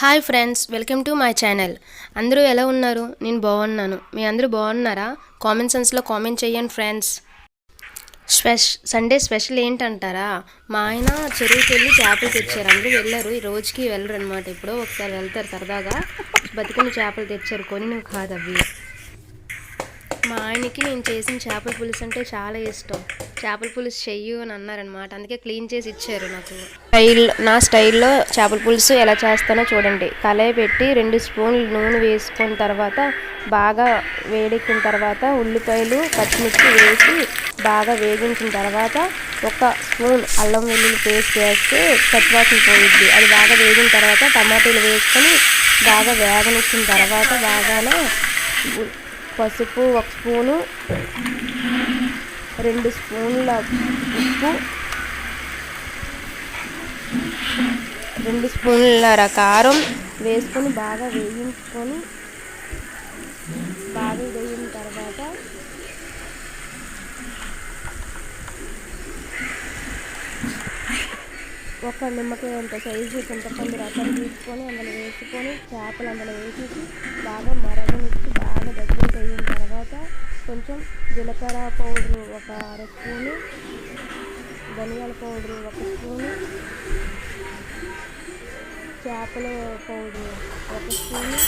Hi friends welcome to my channel. అందరూ ఎలా ఉన్నారు? నేను బాగున్నాను. మీ అందరూ బాగున్నారా? కామెంట్ సెన్స్లో కామెంట్ చేయండి ఫ్రెండ్స్. స్పెష్ సండే స్పెషల్ ఏంటంటారా? మా ఆయన చెరువుకి వెళ్ళి చేపలు తెచ్చారు. అందరూ వెళ్ళారు. ఈ రోజుకి వెళ్ళరు అనమాట ఇప్పుడు ఒకసారి వెళ్తారు సరదాగా. బతికిన చేపలు తెచ్చారు. కొని నువ్వు కాదు అవి. మా ఆయనకి నేను చేసిన చేపల పులుసు అంటే చాలా ఇష్టం. చేపల పులుసు చెయ్యు అని అన్నారనమాట అందుకే క్లీన్ చేసి ఇచ్చారు నాకు. స్టైల్ నా స్టైల్లో చేపల పులుసు ఎలా చేస్తానో చూడండి. కళాయి పెట్టి రెండు స్పూన్లు నూనె వేసుకున్న తర్వాత బాగా వేడెక్కిన తర్వాత ఉల్లిపాయలు పచ్చిమిర్చి వేసి బాగా వేగించిన తర్వాత ఒక స్పూన్ అల్లం వెల్లుల్లి పేస్ట్ వేస్తే పచ్చివాసన పోయిద్ది. అది బాగా వేగిన తర్వాత టమాటాలు వేసుకొని బాగా వేగనిచ్చిన తర్వాత బాగానే పసుపు ఒక స్పూను రెండు స్పూన్ల ఉప్పు రెండు స్పూన్ల కారం వేసుకొని బాగా వేయించుకొని బాగా వేగిన తర్వాత ఒక నిమ్మకాయ అంత సైజు చింతపండు రసం తీసుకొని అందులో వేసుకొని చేపలు అందులో వేసేసి బాగా మరగనిచ్చి బాగా జీలకర్ర పౌడరు ఒక అర స్పూను ధనియాల పౌడరు ఒక స్పూను చేపల పౌడరు ఒక స్పూను.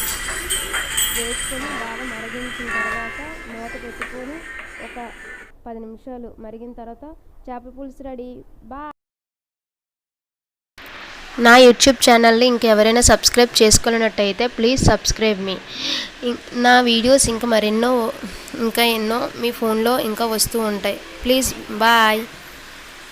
వేసుకొని బాగా మరిగించిన తర్వాత మూత పెట్టుకొని ఒక పది నిమిషాలు మరిగిన తర్వాత చేపల పులుసు రెడీ. బా నా యూట్యూబ్ ఛానల్ని ఇంకెవరైనా సబ్స్క్రైబ్ చేసుకోలేనట్టయితే ప్లీజ్ సబ్స్క్రైబ్ మీ. నా వీడియోస్ ఇంకా మరెన్నో ఇంకా ఎన్నో మీ ఫోన్లో ఇంకా వస్తూ ఉంటాయి. Please bye.